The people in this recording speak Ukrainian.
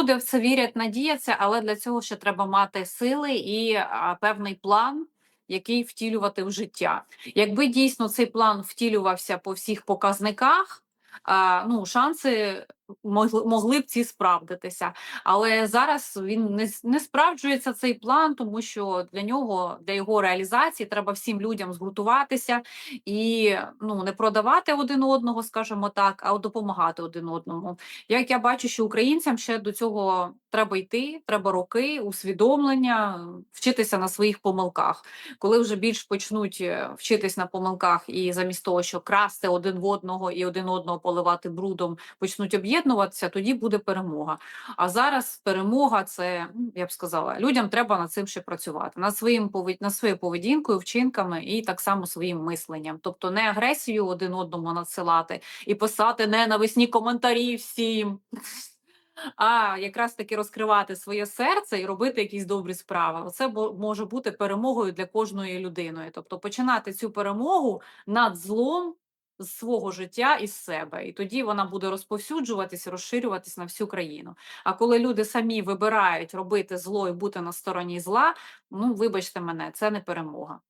Люди в це вірять, надіяться, але для цього ще треба мати сили і певний план, який втілювати в життя. Якби дійсно цей план втілювався по всіх показниках, ну, шанси могли, б ці справдитися. Але зараз він не, не справджується цей план, тому що для нього, для його реалізації, треба всім людям згуртуватися і ну, не продавати один одного, скажімо так, а допомагати один одному. Як я бачу, що українцям ще до цього треба йти, треба роки, усвідомлення, вчитися на своїх помилках. Коли вже більш почнуть е, вчитись на помилках, і замість того, що красти один в одного і один одного поливати брудом, почнуть об'єднуватися, тоді буде перемога. А зараз перемога це, ну, я б сказала, людям треба над цим ще працювати, над своїм повед... своєю поведінкою, вчинками і так само своїм мисленням. Тобто не агресію один одному надсилати і писати ненависні коментарі всім. А якраз таки розкривати своє серце і робити якісь добрі справи. Бо- може бути перемогою для кожної людини. Тобто починати цю перемогу над злом з свого життя і з себе. І тоді вона буде розповсюджуватись, розширюватись на всю країну. А коли люди самі вибирають робити зло і бути на стороні зла, ну вибачте мене, це не перемога.